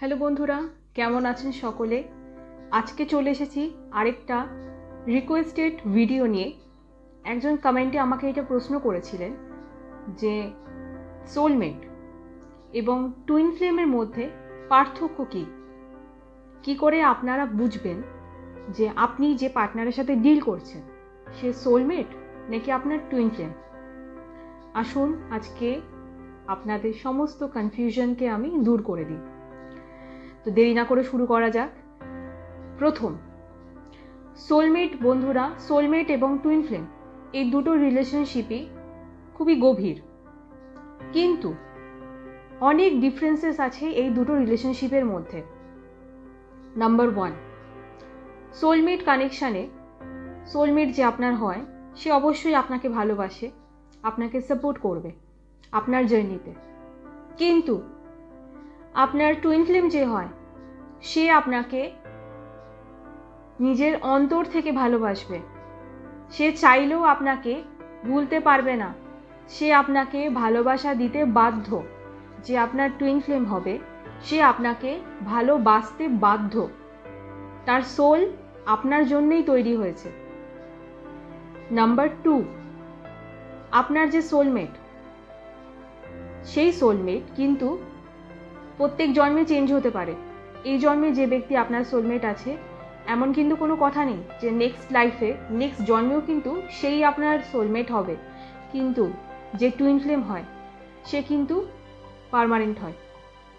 Hello বন্ধুরা, কেমন আছেন সকলে? আজকে চলে এসেছি আরেকটা রিকোয়েস্টেড ভিডিও নিয়ে। একজন কমেন্টে আমাকে এটা প্রশ্ন করেছিলেন যে সোলমেট এবং টুইন ফ্লেমের মধ্যে পার্থক্য কী? কী করে আপনারা বুঝবেন যে আপনি যে পার্টনারের সাথে ডিল করছেন, সে সোলমেট নাকি আপনার টুইন ফ্লেম আসুন আজকে আপনাদের সমস্ত কনফিউশনকে আমি দূর করে দিই। তো দেরি না করে শুরু করা যাক। প্রথম সোলমেট বন্ধুরা সোলমেট এবং টুইন ফ্লেম এই দুটো রিলেশনশিপই খুবই গভীর। কিন্তু অনেক ডিফারেন্সেস আছে এই দুটো রিলেশনশিপের মধ্যে। নাম্বার ওয়ান সোলমেট কানেকশানে সোলমেট যে আপনার হয়, সে অবশ্যই আপনাকে ভালোবাসে, আপনাকে সাপোর্ট করবে আপনার জার্নিতে কিন্তু আপনার টুইন ফ্লেম যে হয় সে আপনাকে নিজের অন্তর থেকে ভালোবাসবে। সে চাইলেও আপনাকে ভুলতে পারবে না। সে আপনাকে ভালোবাসা দিতে বাধ্য। যে আপনার টুইন ফ্লেম হবে, সে আপনাকে ভালোবাসতে বাধ্য। তার সোল আপনার জন্যই তৈরি হয়েছে। নাম্বার টু আপনার যে সোলমেট সেই সোলমেট কিন্তু প্রত্যেক জন্মে চেঞ্জ হতে পারে। এই জন্মে যে ব্যক্তি আপনার সোলমেট আছে, এমন কিন্তু কোনো কথা নেই যে নেক্সট লাইফে নেক্সট জন্মেও কিন্তু সেই আপনার সোলমেট হবে। কিন্তু যে টুইন ফ্লেম হয়, সে কিন্তু পারমানেন্ট হয়।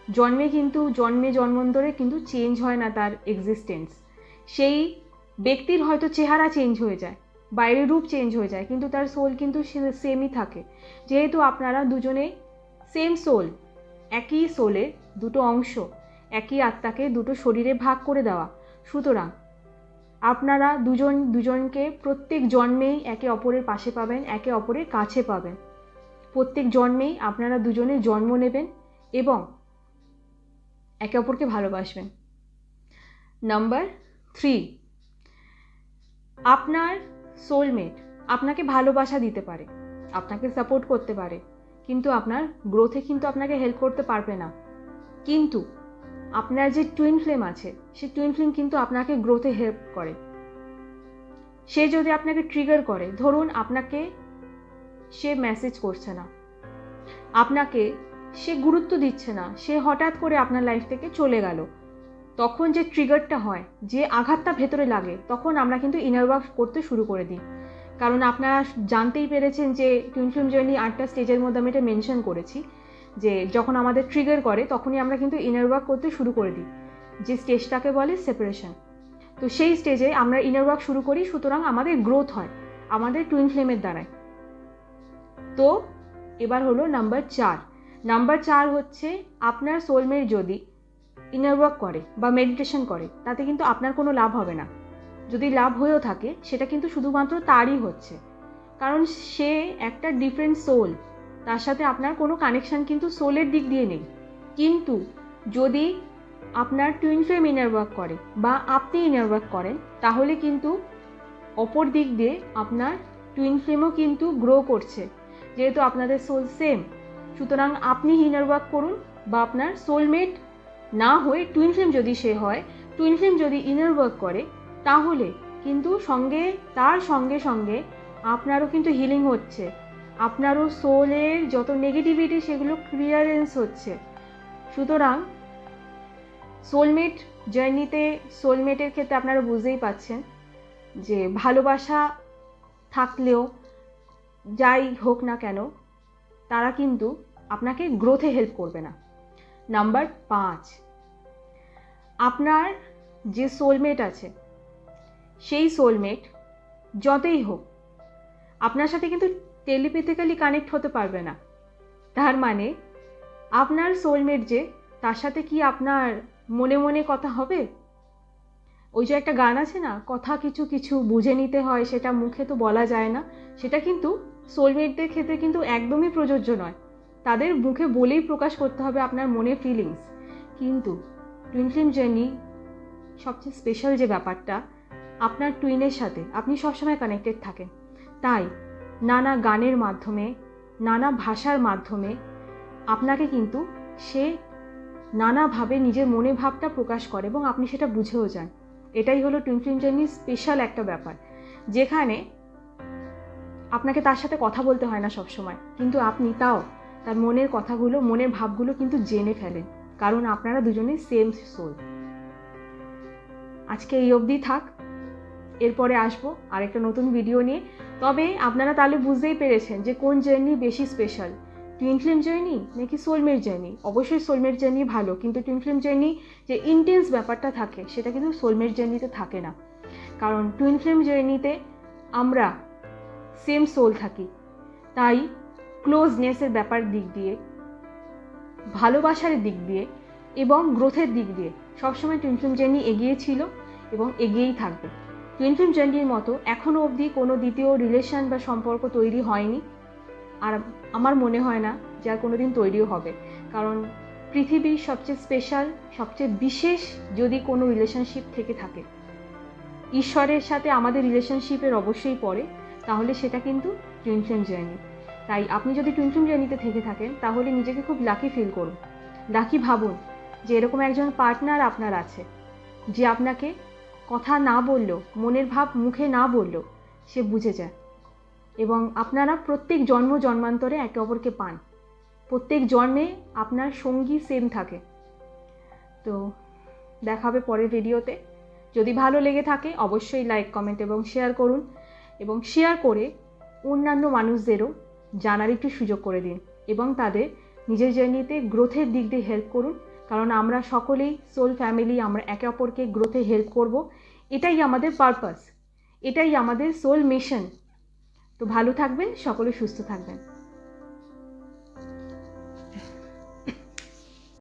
জন্মে কিন্তু, জন্মে জন্মান্তরে কিন্তু চেঞ্জ হয় না তার এক্সিস্টেন্স সেই ব্যক্তির হয়তো চেহারা চেঞ্জ হয়ে যায়, বাইরের রূপ চেঞ্জ হয়ে যায়, কিন্তু তার সোল কিন্তু সেমই থাকে। যেহেতু আপনারা দুজনে সেম সোল একই সোলের দুটো অংশ একই আত্মাকে দুটো শরীরে ভাগ করে দেওয়া। সুতরাং আপনারা দুজন দুজনকে প্রত্যেক জন্মেই একে অপরের পাশে পাবেন, একে অপরের কাছে পাবেন। প্রত্যেক জন্মেই আপনারা দুজনে জন্ম নেবেন এবং একে অপরকে ভালোবাসবেন। নাম্বার থ্রি, আপনার সোলমেট আপনাকে ভালোবাসা দিতে পারে, আপনাকে সাপোর্ট করতে পারে, কিন্তু আপনার গ্রোথে কিন্তু আপনাকে হেল্প করতে পারবে না। কিন্তু আপনার যে টুইন ফ্লেম আছে, সে টুইন ফ্লেম কিন্তু আপনাকে গ্রোথে হেল্প করে। সে যদি আপনাকে ট্রিগার করে, ধরুন আপনাকে সে মেসেজ করছে না, আপনাকে সে গুরুত্ব দিচ্ছে না, সে হঠাৎ করে আপনার লাইফ থেকে চলে গেল, তখন যে ট্রিগারটা হয়, যে আঘাতটা ভেতরে লাগে, তখন আমরা কিন্তু ইনার ওয়ার্ক করতে শুরু করে দিই। কারণ আপনারা জানতেই পেরেছেন যে টুইন ফিল্ম জার্নি আটটা স্টেজের মধ্যে আমি এটা মেনশন করেছি। যে যখন আমাদের ট্রিগার করে, তখনই আমরা কিন্তু ইনার ওয়ার্ক করতে শুরু করে দিই, যে স্টেজটাকে বলে সেপারেশন তো সেই স্টেজে আমরা ইনার ওয়ার্ক শুরু করি, সুতরাং আমাদের গ্রোথ হয়, আমাদের টুইন ফ্লেমের দ্বারায়। তো এবার হলো নাম্বার চার। নাম্বার চার হচ্ছে আপনার সোলমেট যদি ইনার ওয়ার্ক করে বা মেডিটেশন করে, তাতে কিন্তু আপনার কোনো লাভ হবে না। যদি লাভ হয়েও থাকে, সেটা কিন্তু শুধুমাত্র তারই হচ্ছে। কারণ সে একটা ডিফারেন্ট সোল তার সাথে আপনার কোনো কানেকশান কিন্তু সোলের দিক দিয়ে নেই। কিন্তু যদি আপনার টুইন ফ্লেম ইনার ওয়ার্ক করে বা আপনি ইনার ওয়ার্ক করেন, তাহলে কিন্তু অপর দিক দিয়ে আপনার টুইন ফ্লেমও কিন্তু গ্রো করছে। যেহেতু আপনাদের সোল সেম সুতরাং আপনি ইনার ওয়ার্ক করুন বা আপনার সোলমেট না হয়ে টুইন ফ্লেম যদি সে হয় টুইন ফ্লেম যদি ইনার ওয়ার্ক করে, তাহলে কিন্তু সঙ্গে, তার সঙ্গে সঙ্গে আপনারও কিন্তু হিলিং হচ্ছে। আপনারও সোলের যত নেগেটিভিটি সেগুলো ক্লিয়ারেন্স হচ্ছে। সুতরাং সোলমেট জার্নিতে সোলমেটের ক্ষেত্রে আপনারা বুঝতেই পাচ্ছেন যে ভালোবাসা থাকলেও, যাই হোক না কেন, তারা কিন্তু আপনাকে গ্রোথে হেল্প করবে না। নাম্বার পাঁচ, আপনার যে সোলমেট আছে, সেই সোলমেট যতই হোক, আপনার সাথে কিন্তু টেলিপ্যাথিক্যালি কানেক্ট হতে পারবে না। তার মানে আপনার সোলমেট যে, তার সাথে কি আপনার মনে মনে কথা হবে? ওই যে একটা গান আছে না, কথা কিছু কিছু বুঝে নিতে হয়, সেটা মুখে তো বলা যায় না। সেটা কিন্তু সোলমেটদের ক্ষেত্রে কিন্তু একদমই প্রযোজ্য নয়। তাদের মুখে বলেই প্রকাশ করতে হবে আপনার মনে ফিলিংস কিন্তু টুইন ফিল্ম জার্নি সবচেয়ে স্পেশাল যে ব্যাপারটা, আপনার টুইনের সাথে, আপনি সবসময় কানেক্টেড থাকেন। তাই নানা গানের মাধ্যমে, নানা ভাষার মাধ্যমে। আপনাকে কিন্তু সে নানাভাবে নিজের মনে ভাবটা প্রকাশ করে এবং আপনি সেটা বুঝেও যান। এটাই হলো টুইন ফিল্ম জার্নির স্পেশাল একটা ব্যাপার। যেখানে আপনাকে তার সাথে কথা বলতে হয় না সবসময়, কিন্তু আপনি তাও তার মনের কথাগুলো, মনের ভাবগুলো কিন্তু জেনে ফেলেন, কারণ আপনারা দুজনে সেম সোল আজকে এই অবধি থাক, এরপরে আসব আরেকটা নতুন ভিডিও নিয়ে। তবে আপনারা তাহলে বুঝতেই পেরেছেন যে কোন জার্নি বেশি স্পেশাল টুইন ফিল্ম জার্নি নাকি সোলমেট জার্নি অবশ্যই সোলমেট জার্নি ভালো, কিন্তু টুইন ফিল্ম জার্নি যে ইন্টেন্স ব্যাপারটা থাকে, সেটা কিন্তু সোলমেট জার্নিতে থাকে না। কারণ টুইন ফিল্ম জার্নিতে আমরা সেম সোল থাকি। তাই ক্লোজনেসের ব্যাপার দিক দিয়ে, ভালোবাসার দিক দিয়ে এবং গ্রোথের দিক দিয়ে সবসময় টুইন ফিল্ম জার্নি এগিয়ে ছিল এবং এগিয়েই থাকবে। ফিল্ম জার্নির মতো এখনও অবধি কোনো দ্বিতীয় রিলেশন বা সম্পর্ক তৈরি হয়নি। আর আমার মনে হয় না যে আর কোনো দিন তৈরিও হবে। কারণ পৃথিবীর সবচেয়ে স্পেশাল সবচেয়ে বিশেষ যদি কোনো রিলেশনশিপ থেকে থাকে। ঈশ্বরের সাথে আমাদের রিলেশনশিপের অবশ্যই পড়ে তাহলে সেটা কিন্তু টুইন ফিল্ম জার্নি তাই আপনি যদি টুইন ফিল্ম জার্নিতে থেকে থাকেন, তাহলে নিজেকে খুব লাকি ফিল করুন। লাকি ভাবুন যে এরকম একজন পার্টনার আপনার আছে, যে আপনাকে কথা না বললেও, মনের ভাব মুখে না বললেও সে বুঝে যায়। এবং আপনারা প্রত্যেক জন্ম জন্মান্তরে একে অপরকে পান। প্রত্যেক জন্মে আপনার সঙ্গী সেম থাকে। তো দেখা হবে পরের ভিডিওতে যদি ভালো লেগে থাকে, অবশ্যই লাইক কমেন্ট এবং শেয়ার করুন। এবং শেয়ার করে অন্যান্য মানুষদেরও জানার একটু সুযোগ করে দিন। এবং তাদের নিজের জার্নিতে গ্রোথের দিক দিয়ে হেল্প করুন। কারণ আমরা সকলেই সোল ফ্যামিলি আমরা একে অপরকে গ্রোথে হেল্প করব। এটাই আমাদের পারপাস এটাই আমাদের সোল মিশন তো ভালো থাকবেন, সকলে সুস্থ থাকবেন।